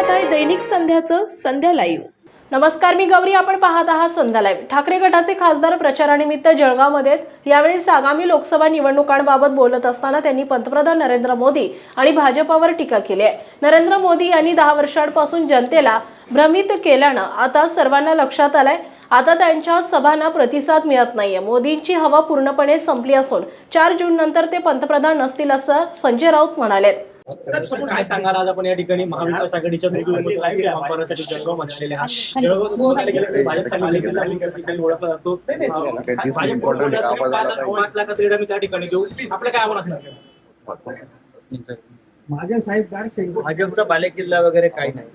पाहत आहे दैनिक संध्याचं संध्या लाईव्ह नमस्कार मी गौरी. आपण पाहत आहात संध्या लाईव्ह ठाकरे गटाचे खासदार प्रचारानिमित्त जळगावमध्ये यावेळेस आगामी लोकसभा निवडणुकांबाबत बोलत असताना त्यांनी पंतप्रधान नरेंद्र मोदी आणि भाजपावर टीका केली आहे. नरेंद्र मोदी यांनी दहा वर्षांपासून जनतेला भ्रमित केल्यानं आता सर्वांना लक्षात आलंय. आता त्यांच्या सभांना प्रतिसाद मिळत नाहीये. मोदींची हवा पूर्णपणे संपली असून चार जून नंतर ते पंतप्रधान नसतील असं संजय राऊत म्हणाले काय सांगाल आज आपण या ठिकाणी महाविकास आघाडीच्या आहात जळगाव भाजपचा पालिकेचा ठिकाणी ओळखला जातो पाच त्या देऊ. आपलं काय आव्हान माझ्या साहेब काय भाजपचा बालेकिल्ला वगैरे काही नाही.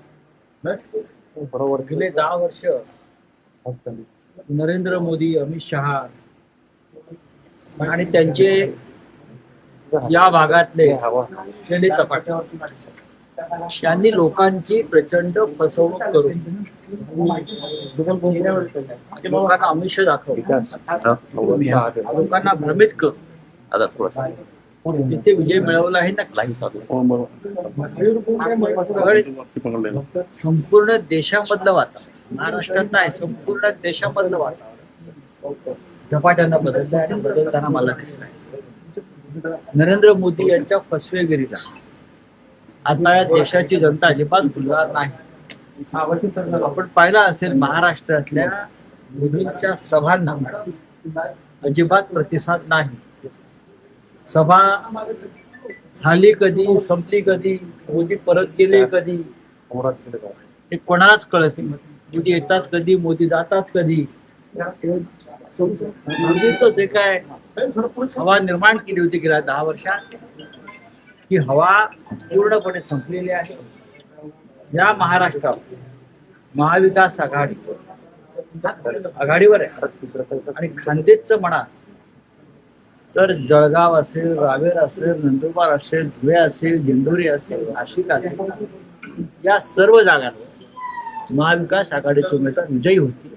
बरोबर. गेले दहा वर्ष. नरेंद्र मोदी अमित शहा. आणि त्यांचे या भागातले शेली चपाटे. त्यांनी लोकांची प्रचंड फसवणूक करून लोकांना आमिष दाखवून लोकांना भ्रमित करून तिथे विजय मिळवला आहे ना पण संपूर्ण देशामधलं वातावरण महाराष्ट्रात नाही संपूर्ण देशामधलं वातावरण. झपाट्यानं बदललं बदलताना मला दिसत नरेंद्र मोदी यांच्या फसवेगिरीला. आता या देशाची जनता अजिबात भुलणार नाही. आपण पाहिलं असेल महाराष्ट्रातल्या मोदींच्या सभांना अजिबात प्रतिसाद नाही. सभा झाली कधी संपली कधी मोदी परत गेले कधी? हे कोणालाच कळत नाही. मोदी येतात कधी मोदी जातात कधी? म्हणजे जे काय हवा निर्माण केली होती गेल्या दहा वर्षात ही हवा पूर्णपणे संपलेली आहे. या महाराष्ट्रात महाविकास आघाडी आघाडीवर आहे. आणि खानदेशच म्हणा तर जळगाव असेल रावेर असेल नंदुरबार असेल धुळे असेल दिंडोरी असेल नाशिक असेल या सर्व जागांवर महाविकास आघाडीचे उमेदवार विजयी होती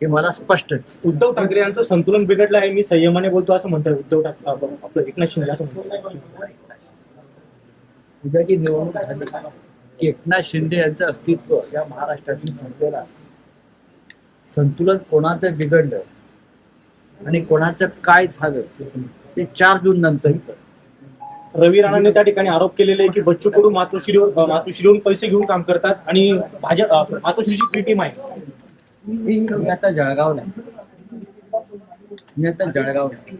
हे मला स्पष्ट आहे. उद्धव ठाकरे यांचं संतुलन बिघडलं आहे मी संयमाने बोलतो असं म्हणतात उद्धव ठाकरे आपलं एकनाथ शिंदे असं म्हणतात उद्याची निवडणूक झाली. की एकनाथ शिंदे यांचं अस्तित्व या महाराष्ट्रातील संपलेलं संतुलन कोणाचं बिघडलं आणि कोणाचं काय झालं ते चार जून नंतर रवी राणाने त्या ठिकाणी आरोप केलेले आहे की बच्चू कडू मातोश्रीवर मातोश्रीवरून पैसे घेऊन काम करतात आणि भाजप मातोश्रीची पी टीम आहे. मी आता जळगावला आहे. मी आता जळगावला.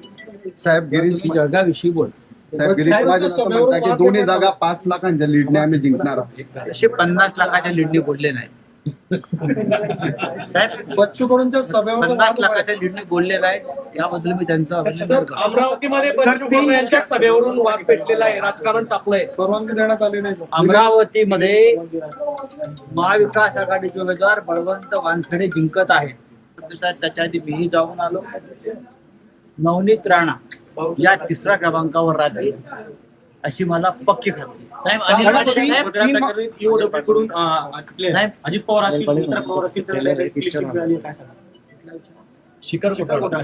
साहेब गिरीश मी जळगाव बोल साहेब गिरीश महाजन असं म्हणतात की दोन्ही जागा पाच लाखांच्या लीडने आम्ही जिंकणार आहोत असे पन्नास लाखाच्या लीडने बोलले नाही साहेब बच्चू सभेवर पन्नास लाखाच्या लीडने बोलले नाही याबद्दल मी त्यांचं अभिनंदन करतो. अमरावतीमध्ये बच्चू कडू यांच्या सभेवरून वाद पेटलेला आहे राजकारण तापलंय. परवानगी देण्यात आली नाही. अमरावतीमध्ये महाविकास आघाडीचे उमेदवार बळवंत वानखेडे जिंकत आहेत. प्रतिसाद त्याच्या आधी मीही जाऊन आलो. नवनीत राणा या तिसऱ्या क्रमांकावर राहतील. अशी मला पक्की खात्री. साहेब अनिल पाटील साहेब, EOW कडून अं, आपले साहेब. अजित पवार असतील सुमित्रा पवार असतील तर लिस्ट मिळाली आहे, काय सांगाल? शिखर शिखर घोटाळा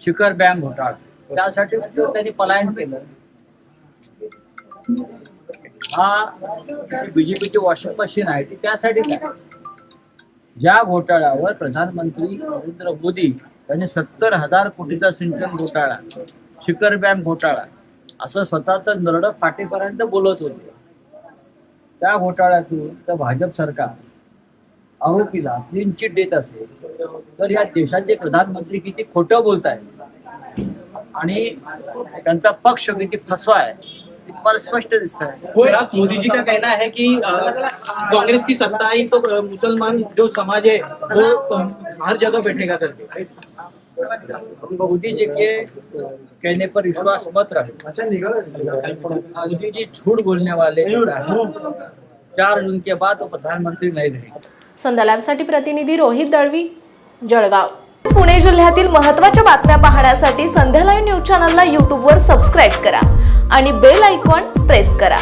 शिखर बँक घोटाळा. त्यासाठी त्यांनी पलायन केलं. हा बीजेपीची वॉशिंग मशीन आहे ती त्यासाठी काय? ज्या घोटाळ्यावर प्रधानमंत्री नरेंद्र मोदी यांनी सत्तर हजार कोटीचा सिंचन घोटाळा शिखर बँक घोटाळा असं स्वतःच नरड फाटेपर्यंत बोलत होते. त्या घोटाळ्यातून तर भाजप सरकार आरोपीला क्लीन चिट देत असेल तर या देशाचे प्रधानमंत्री किती खोटं बोलत आहेत आणि त्यांचा पक्ष किती फसवा आहे तुम्हाला स्पष्ट दिसत आहे गुजरात मोदी जी का कहना है कि कांग्रेस की सत्ता आई तो मुसलमान जो समाज है वो अ, हर जगह बैठेगा करके. मोदी जी के कहने पर विश्वास मत रहे मोदी जी झूठ बोलने वाले चार जून के बाद वो प्रधानमंत्री नहीं रहेंगे। संध्या लाईव्हसाठी प्रतिनिधी रोहित दळवी जळगाव। पुणे जिल्ह्यातील महत्त्वाच्या बातम्या पाहण्यासाठी संध्या लाईव्ह न्यूज चॅनलला यूट्यूबवर सबस्क्राईब करा आणि बेल आयकॉन प्रेस करा.